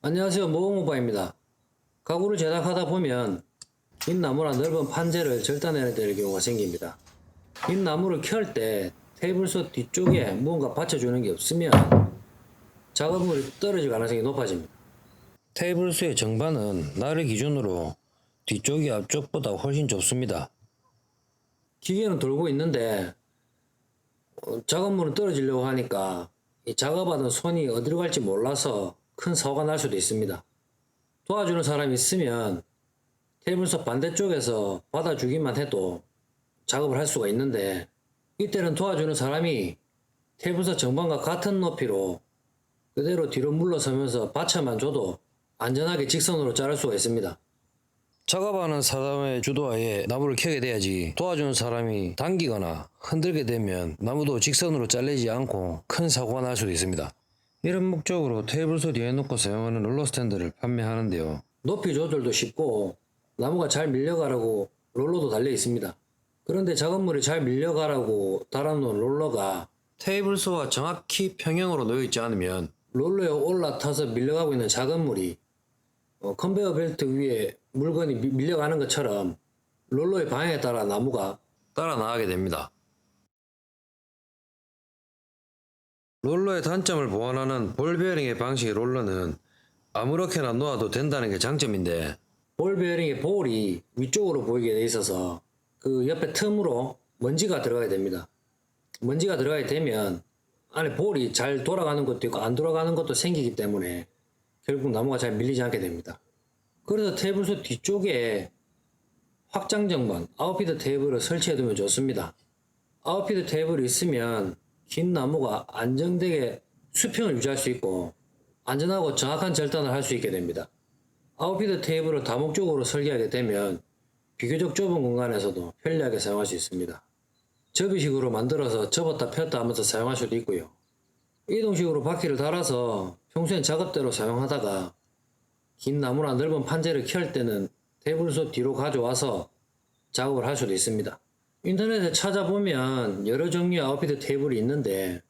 안녕하세요 모공모바입니다. 가구를 제작하다 보면 긴 나무나 넓은 판재를 절단해야 될 경우가 생깁니다. 긴 나무를 켤 때 테이블소 뒤쪽에 무언가 받쳐주는 게 없으면 작업물이 떨어질 가능성이 높아집니다. 테이블소의 정반은 나를 기준으로 뒤쪽이 앞쪽보다 훨씬 좁습니다. 기계는 돌고 있는데 어, 작업물은 떨어지려고 하니까 이 작업하던 손이 어디로 갈지 몰라서 큰 사고가 날 수도 있습니다. 도와주는 사람이 있으면 테이블석 반대쪽에서 받아주기만 해도 작업을 할 수가 있는데 이때는 도와주는 사람이 테이블석 정반과 같은 높이로 그대로 뒤로 물러서면서 받쳐만 줘도 안전하게 직선으로 자를 수가 있습니다. 작업하는 사람의 주도하에 나무를 켜게 돼야지 도와주는 사람이 당기거나 흔들게 되면 나무도 직선으로 잘리지 않고 큰 사고가 날 수도 있습니다. 이런 목적으로 테이블소 뒤에 놓고 사용하는 롤러 스탠드를 판매하는데요. 높이 조절도 쉽고 나무가 잘 밀려가라고 롤러도 달려 있습니다. 그런데 작업물이 잘 밀려가라고 달아놓은 롤러가 테이블소와 정확히 평형으로 놓여 있지 않으면 롤러에 올라타서 밀려가고 있는 작업물이 어, 컨베이어 벨트 위에 물건이 미- 밀려가는 것처럼 롤러의 방향에 따라 나무가 따라 나가게 됩니다. 롤러의 단점을 보완하는 볼 베어링의 방식의 롤러는 아무렇게나 놓아도 된다는 게 장점인데 볼 베어링의 볼이 위쪽으로 보이게 돼 있어서 그 옆에 틈으로 먼지가 들어가게 됩니다. 먼지가 들어가게 되면 안에 볼이 잘 돌아가는 것도 있고 안 돌아가는 것도 생기기 때문에 결국 나무가 잘 밀리지 않게 됩니다. 그래서 테이블소 뒤쪽에 확장 정반 아웃피드 테이블을 설치해 두면 좋습니다. 아웃피드 테이블이 있으면 긴 나무가 안정되게 수평을 유지할 수 있고 안전하고 정확한 절단을 할 수 있게 됩니다. 아웃피드 테이블을 다목적으로 설계하게 되면 비교적 좁은 공간에서도 편리하게 사용할 수 있습니다. 접이식으로 만들어서 접었다 폈다 하면서 사용할 수도 있고요. 이동식으로 바퀴를 달아서 평소엔 작업대로 사용하다가 긴 나무나 넓은 판재를 켤 때는 테이블소 뒤로 가져와서 작업을 할 수도 있습니다. 인터넷에 찾아보면 여러 종류의 아웃피드 테이블이 있는데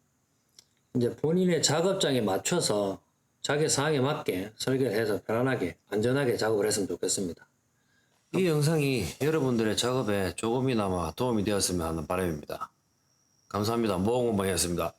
이제 본인의 작업장에 맞춰서 자기 상황에 맞게 설계를 해서 편안하게 안전하게 작업을 했으면 좋겠습니다. 이 영상이 여러분들의 작업에 조금이나마 도움이 되었으면 하는 바람입니다. 감사합니다. 모공방이었습니다.